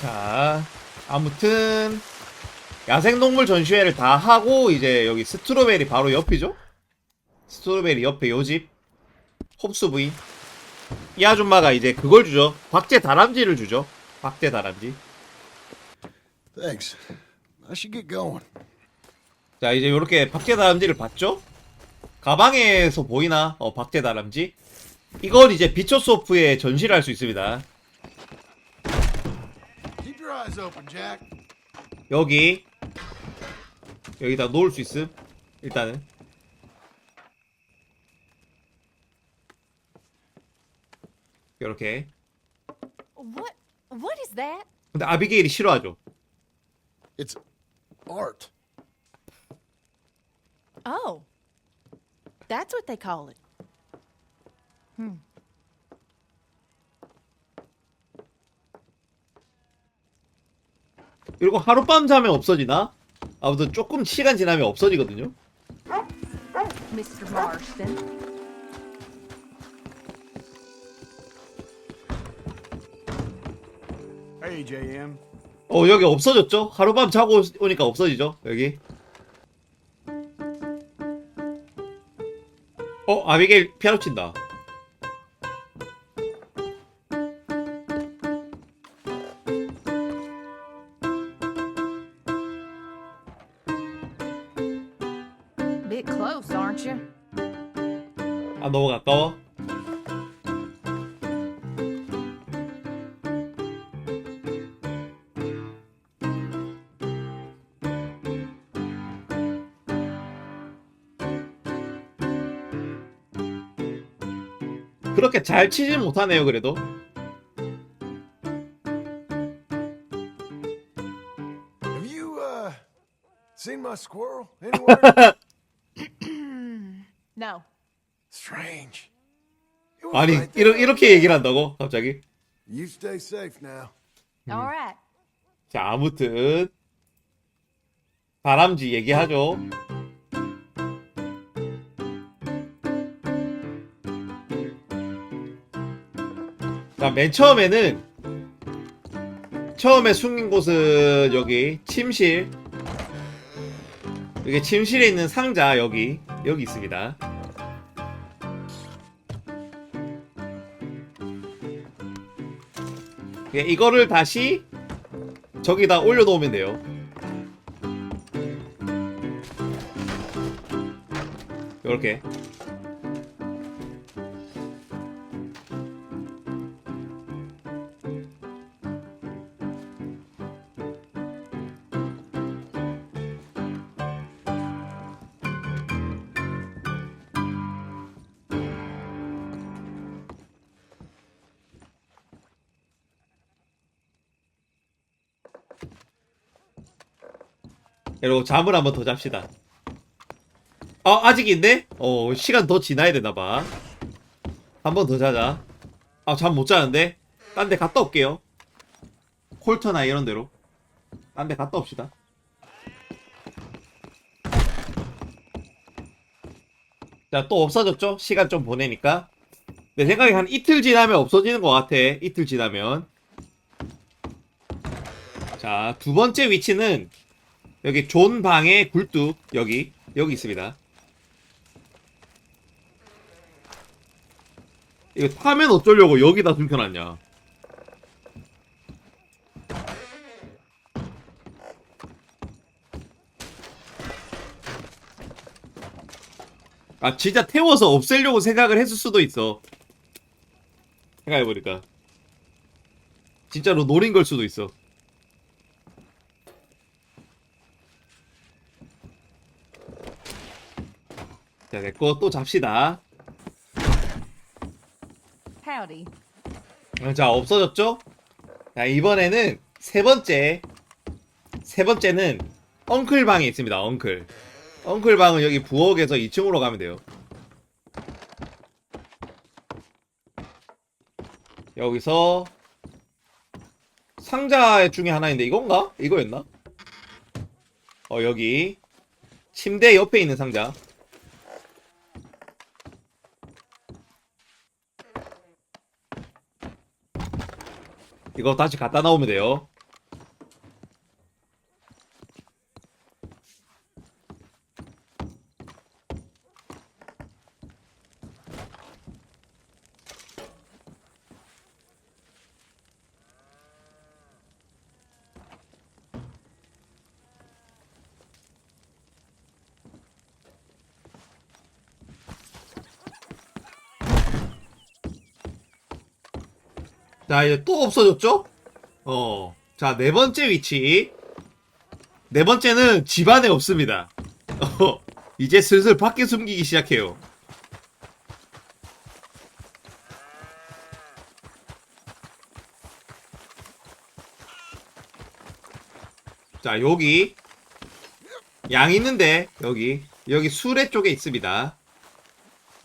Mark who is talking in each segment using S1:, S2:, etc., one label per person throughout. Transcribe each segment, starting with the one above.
S1: 자, 아무튼 야생동물 전시회를 다 하고 이제 여기 스트로베리 바로 옆이죠? 스트로베리 옆에 요집 홉스 부인 이 아줌마가 이제 그걸 주죠. 박제 다람쥐를 주죠. 박제 다람쥐.
S2: Thanks. I should get going.
S1: 자 이제 요렇게 박제 다람쥐를 봤죠? 가방에서 보이나? 어 박제 다람쥐. 이건 이제 비초소프에 전시를 할 수 있습니다.
S2: Eyes open, Jack.
S1: 여기 여기다 놓을 수 있음 일단은 이렇게
S3: What? What is that?
S1: 근데 아비게일이 싫어하죠
S2: It's art.
S3: Oh, that's what they call it.
S1: 그 리고 하룻밤 자면 없어지나? 아무튼 조금 시간 지나면 없어지거든요
S3: Mr. Marston.
S2: Hey, JM.
S1: 어 여기 없어졌죠? 하룻밤 자고 오니까 없어지죠 여기 어 아비게일 피아노 친다 그렇게 잘 치진 못하네요 그래도
S2: Have you uh seen my squirrel anywhere?
S3: No.
S2: Strange. It was
S1: 아니
S2: right there.
S1: 이러, 이렇게 얘기를 한다고 갑자기
S2: You stay safe now.
S3: All right.
S1: 자 아무튼 다람쥐 얘기하죠 자 맨 처음에는 처음에 숨긴 곳은 여기 침실 여기 침실에 있는 상자 여기 여기 있습니다 예, 이거를 다시 저기다 올려놓으면 돼요. 이렇게. 그리고 잠을 한번 더 잡시다. 어, 아직 있네? 어, 시간 더 지나야 되나봐. 한 번 더 자자. 아, 잠 못 자는데? 딴 데 갔다 올게요. 콜터나 이런 데로. 딴 데 갔다 옵시다. 자, 또 없어졌죠? 시간 좀 보내니까. 내 생각에 한 이틀 지나면 없어지는 것 같아. 이틀 지나면. 자, 두 번째 위치는 여기 존 방의 굴뚝 여기 여기 있습니다. 이거 타면 어쩌려고 여기다 숨겨놨냐? 아 진짜 태워서 없애려고 생각을 했을 수도 있어. 생각해보니까 진짜로 노린 걸 수도 있어. 자, 됐고 또 잡시다.
S3: Howdy.
S1: 어, 자, 없어졌죠? 자, 이번에는 세 번째. 세 번째는 엉클 방에 있습니다. 엉클. 엉클 방은 여기 부엌에서 2층으로 가면 돼요. 여기서 상자 중에 하나인데 이건가? 이거였나? 어, 여기 침대 옆에 있는 상자. 이거 다시 갖다 놓으면 돼요. 자, 이제 또 없어졌죠? 어. 자, 네 번째 위치. 네 번째는 집안에 없습니다. 어, 이제 슬슬 밖에 숨기기 시작해요. 자, 여기. 양 있는데, 여기. 여기 수레 쪽에 있습니다.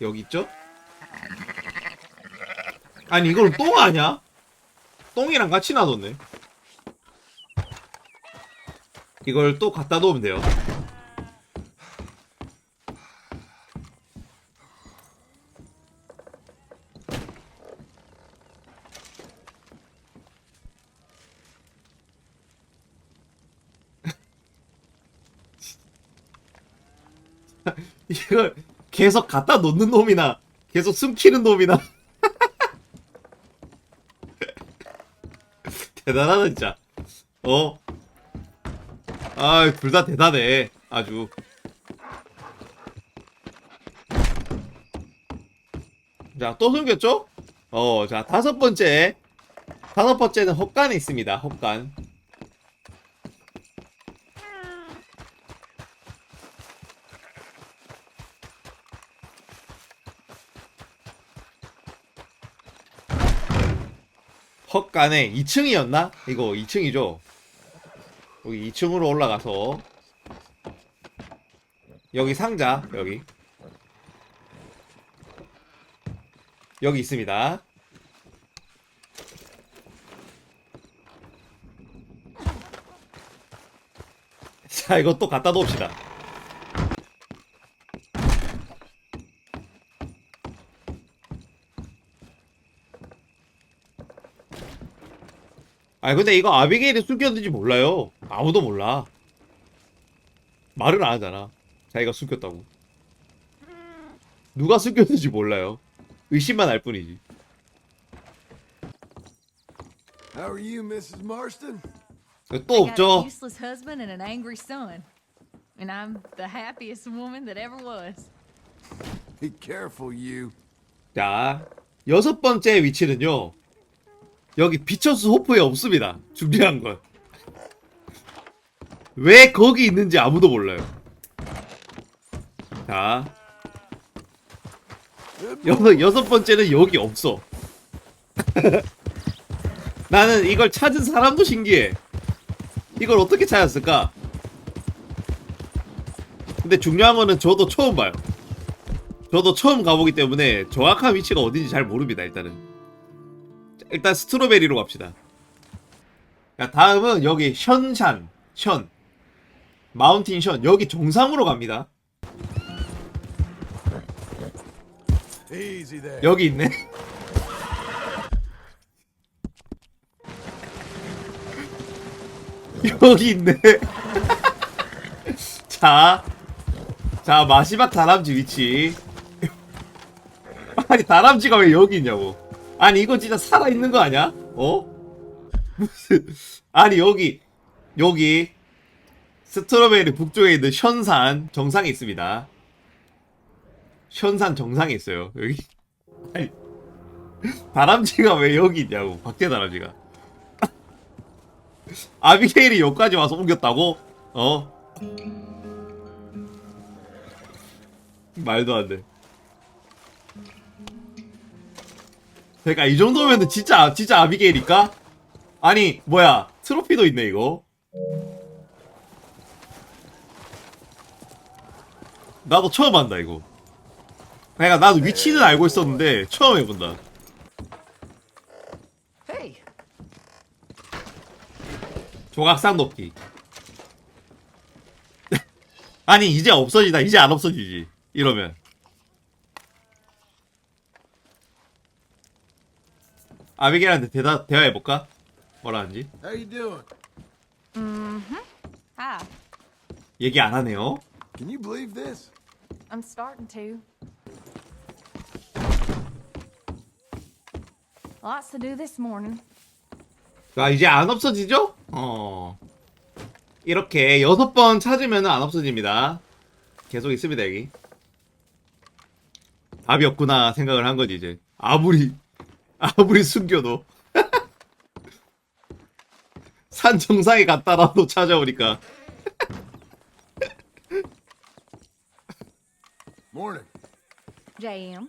S1: 여기 있죠? 아니, 이거는 똥 아니야? 똥이랑 같이 놔뒀네. 이걸 또 갖다 놓으면 돼요. 이걸 계속 갖다 놓는 놈이나 계속 숨기는 놈이나 대단하다 진짜 어? 아, 둘 다 대단해. 아주. 자, 또 숨겼죠? 어, 자, 다섯 번째. 다섯 번째는 헛간에 있습니다. 헛간. 헛간에 2층이었나? 이거 2층이죠? 여기 2층으로 올라가서 여기 상자 여기 여기 있습니다. 자, 이거 또 갖다 놓읍시다. 아 근데 이거 아비게일이 숨겼는지 몰라요. 아무도 몰라. 말을 안 하잖아. 자기가 숨겼다고. 누가 숨겼는지 몰라요. 의심만 할 뿐이지.
S2: How are you, Mrs. Marston?
S1: 또
S4: I got a
S1: 없죠?
S4: useless husband and an angry son. And I'm the happiest woman that ever was.
S2: Be careful, you.
S1: 자, 여섯 번째 위치는요. 여기 비처스 호프에 없습니다. 준비한 건. 왜 거기 있는지 아무도 몰라요. 자, 여섯, 여섯 번째는 여기 없어. 나는 이걸 찾은 사람도 신기해. 이걸 어떻게 찾았을까? 근데 중요한 거는 저도 처음 봐요. 저도 처음 가보기 때문에 정확한 위치가 어딘지 잘 모릅니다, 일단은. 자, 일단 스트로베리로 갑시다. 자, 다음은 여기 션산, 션. 마운틴 션. 여기 정상으로 갑니다. 여기 있네. 여기 있네. 자. 자, 마지막 다람쥐 위치. 아니, 다람쥐가 왜 여기 있냐고. 아니, 이거 진짜 살아있는 거 아니야? 어? 무슨. 아니, 여기. 여기. 스트로베리 북쪽에 있는 현산 정상에 있습니다. 현산 정상에 있어요. 여기. 아니, 다람쥐가 왜 여기 있냐고. 박제 다람쥐가. 아비게일이 여기까지 와서 옮겼다고? 어? 말도 안 돼. 그러니까 이 정도면은 진짜 진짜 아비게일일까? 아니 뭐야 트로피도 있네 이거. 나도 처음 한다 이거. 그러니까 나도 위치는 알고 있었는데 처음 해본다. 조각상 높이. 아니 이제 없어지다 이제 안 없어지지 이러면. 아비게일한테 대화 대화해 볼까? 뭐라 하는지
S2: How you doing?
S4: Hi.
S1: 얘기 안 하네요.
S2: Can you believe this?
S4: I'm starting to. Lots to do this morning.
S1: 자 이제 안 없어지죠? 어 이렇게 여섯 번 찾으면 안 없어집니다. 계속 있습니다 여기. 답이 없구나 생각을 한 거지 이제 아무리 아무리 숨겨도 산 정상에 갔다라도 찾아오니까
S2: Morning.
S4: JM.